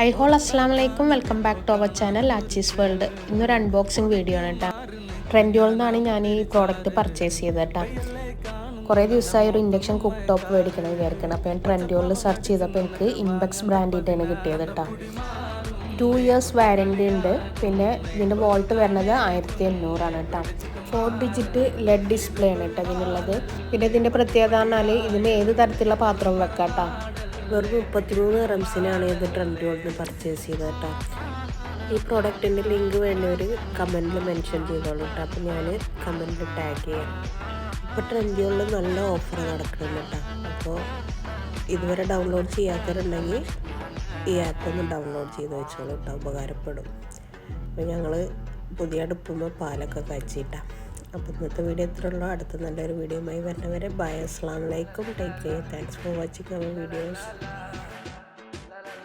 I whole അസ്സാം welcome back to our channel Aachee's world. ഇന്നൊരു unboxing video ആണ് കേട്ടോ ട്രെൻഡ്യോളിൽ നിന്നാണ് ഞാൻ ഈ പ്രോഡക്റ്റ് പർച്ചേസ് ചെയ്തത് കേട്ടോ കുറേ ദിവസമായി ഒരു ഇൻഡക്ഷൻ കുക്ക് ടോപ്പ് മേടിക്കണം വിചാരിക്കണം. അപ്പോൾ ഞാൻ ട്രെൻഡ്യോളിൽ സെർച്ച് ചെയ്തപ്പോൾ എനിക്ക് ഇംബെക്സ് ബ്രാൻഡിന്റെയാണ് കിട്ടിയത് കേട്ടോ ടു ഇയേഴ്സ് വാരന്റി ഉണ്ട്. പിന്നെ ഇതിന്റെ വോൾട്ട് വരുന്നത് ആയിരത്തി എണ്ണൂറാണ് കേട്ടോ ഫോർ ഡിജിറ്റ് ലെഡ് ഡിസ്പ്ലേ ആണ് കേട്ടോ ഇതിനുള്ളത്. പിന്നെ ഇതിന്റെ പ്രത്യേകത പറഞ്ഞാൽ ഇതിന് ഏത് തരത്തിലുള്ള പാത്രവും വെക്കാം കേട്ടോ വെറും മുപ്പത്തിമൂന്ന് റംസിനാണ് ഇത് ട്രെൻഡ് ഗോൾഡ് പർച്ചേസ് ചെയ്തത് കേട്ടോ. ഈ പ്രോഡക്റ്റിന്റെ ലിങ്ക് വേണ്ടവർ കമന്റിൽ മെൻഷൻ ചെയ്തോളൂ കേട്ടോ. അപ്പോൾ ഞാൻ കമന്റിൽ ടാഗ് ചെയ്യാം. ഇപ്പോൾ ട്രെൻഡുകളിൽ നല്ല ഓഫർ നടക്കുന്നുണ്ട് കേട്ടോ. അപ്പോൾ ഇതുവരെ ഡൗൺലോഡ് ചെയ്യാത്തവരുണ്ടെങ്കിൽ ഈ ആപ്പ് ഒന്ന് ഡൗൺലോഡ് ചെയ്ത് വെച്ചോളൂ കേട്ടോ. ഉപകാരപ്പെടും. അപ്പോൾ ഞങ്ങൾ പുതിയ അടുപ്പുമ്പോൾ പാലൊക്കെ കാച്ചിട്ടാണ് അപ്പോൾ ഇന്നത്തെ വീഡിയോ ഇത്ര ഉള്ളൂ അടുത്ത നല്ലൊരു വീഡിയോയുമായി വരുന്നവരെ ബൈ. അസ്സാം വലൈക്കും take care thanks for watching our videos